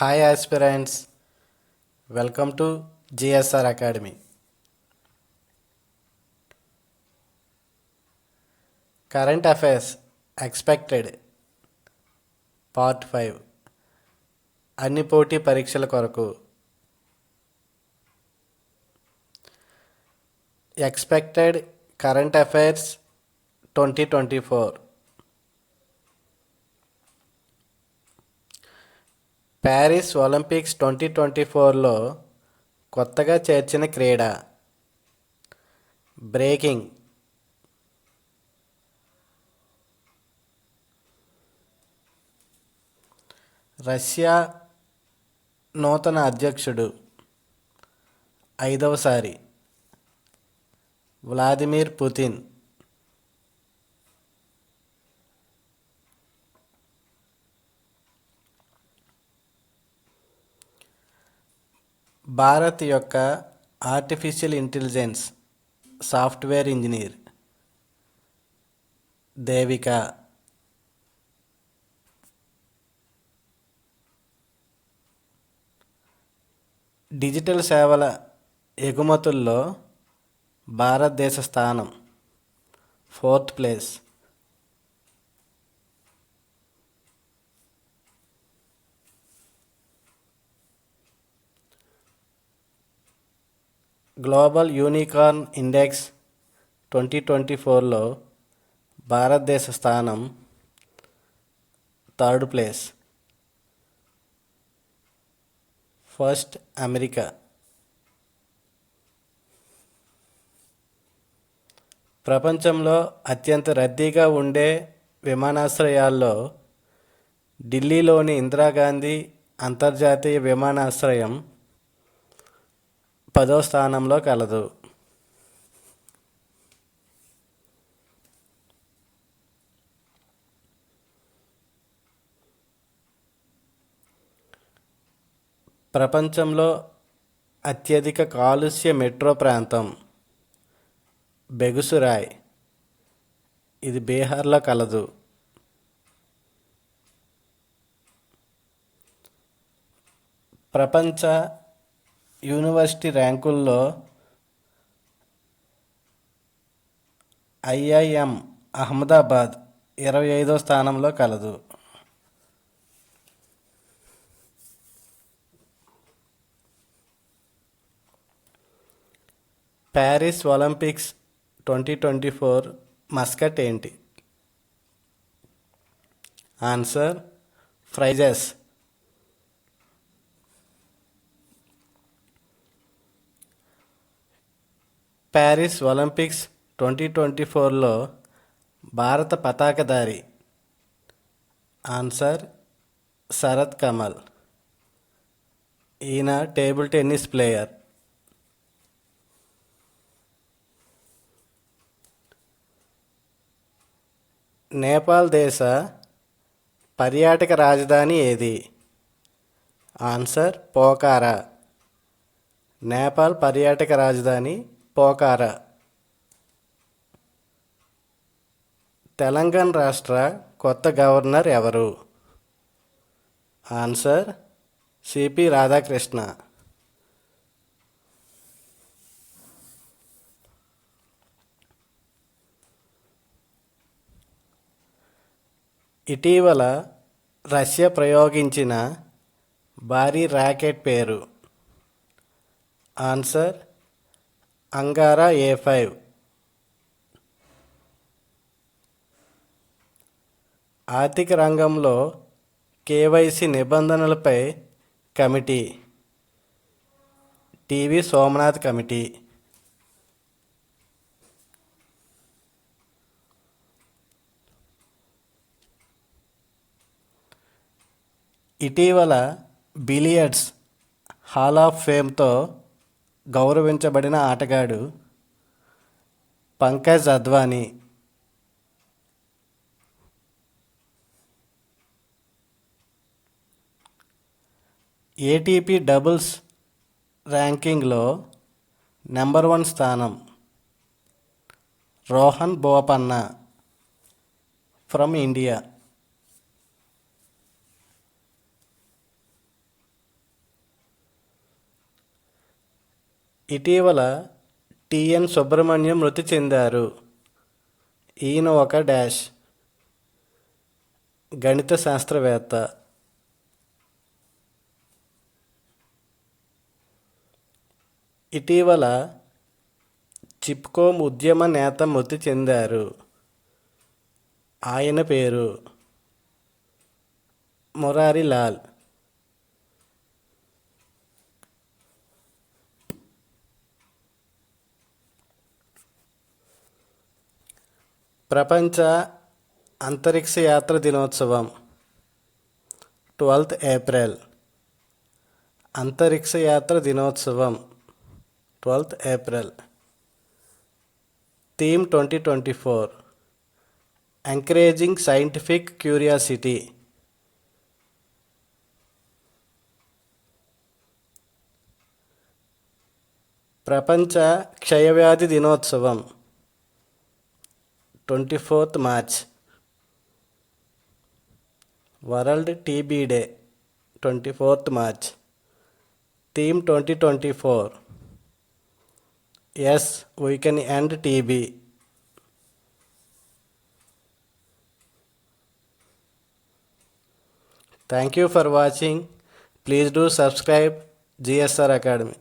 Hi aspirants welcome to GSR academy current affairs expected part five అన్ని పోటీ పరీక్షల కొరకు expected current affairs twenty twenty four Paris Olympics twenty twenty ఫోర్లో కొత్తగా చేర్చిన క్రీడ బ్రేకింగ్ రష్యా నూతన అధ్యక్షుడు ఐదవసారి వ్లాదిమిర్ పుతిన్ భారత్ యొక్క artificial intelligence software engineer Devika digital సేవల ఎగుమతుల్లో భారతదేశ స్థానం fourth place global unicorn index twenty twenty ఫోర్లో భారతదేశ స్థానం థర్డ్ ప్లేస్ ఫస్ట్ అమెరికా ప్రపంచంలో అత్యంత రద్దీగా ఉండే విమానాశ్రయాల్లో ఢిల్లీలోని ఇందిరాగాంధీ అంతర్జాతీయ విమానాశ్రయం పదో స్థానంలో కలదు ప్రపంచంలో అత్యధిక కాలుష్య మెట్రో ప్రాంతం బెగుసురాయ్ ఇది బీహార్లో కలదు ప్రపంచ యూనివర్సిటీ ర్యాంకుల్లో ఐఐఎం అహ్మదాబాద్ ఇరవై ఐదో స్థానంలో కలదు Paris Olympics twenty twenty four mascot ఏంటి answer Phryges Paris Olympics twenty twenty ఫోర్లో భారత పతాకధారి ఆన్సర్ శరత్ కమల్ ఈయన టేబుల్ టెన్నిస్ ప్లేయర్ నేపాల్ దేశ పర్యాటక రాజధాని ఏది ఆన్సర్ పోకారా నేపాల్ పర్యాటక రాజధాని పోకార తెలంగాణ రాష్ట్ర కొత్త గవర్నర్ ఎవరు ఆన్సర్ సిపి రాధాకృష్ణ ఇటీవల రష్యా ప్రయోగించిన భారీ ర్యాకెట్ పేరు ఆన్సర్ అంగారా ఏ ఫైవ్ ఆర్థిక రంగంలో కేవైసీ నిబంధనలపై committee T V Somanath committee ఇటీవల బిలియర్డ్స్ హాల్ ఆఫ్ ఫేమ్తో గౌరవించబడిన ఆటగాడు పంకజ్ అద్వానీ ఏటీపీ డబుల్స్ ర్యాంకింగ్లో నెంబర్ వన్ స్థానం రోహన్ బోపన్న ఫ్రమ్ ఇండియా ఇటీవల టిఎన్ సుబ్రహ్మణ్యం మృతి చెందారు ఈయన ఒక డాష్ గణిత శాస్త్రవేత్త ఇటీవల చిప్కోమ్ ఉద్యమ నేత మృతి చెందారు ఆయన పేరు మురారిలాల్ ప్రపంచ అంతరిక్ష యాత్ర దినోత్సవం ట్వెల్త్ ఏప్రిల్ అంతరిక్ష యాత్ర దినోత్సవం twelfth April theme twenty twenty four encouraging scientific curiosity ప్రపంచ క్షయవ్యాధి దినోత్సవం 24th March, World TB Day, 24th March. Theme 2024, yes, we can end TB. Thank you for watching. Please do subscribe GSR Academy.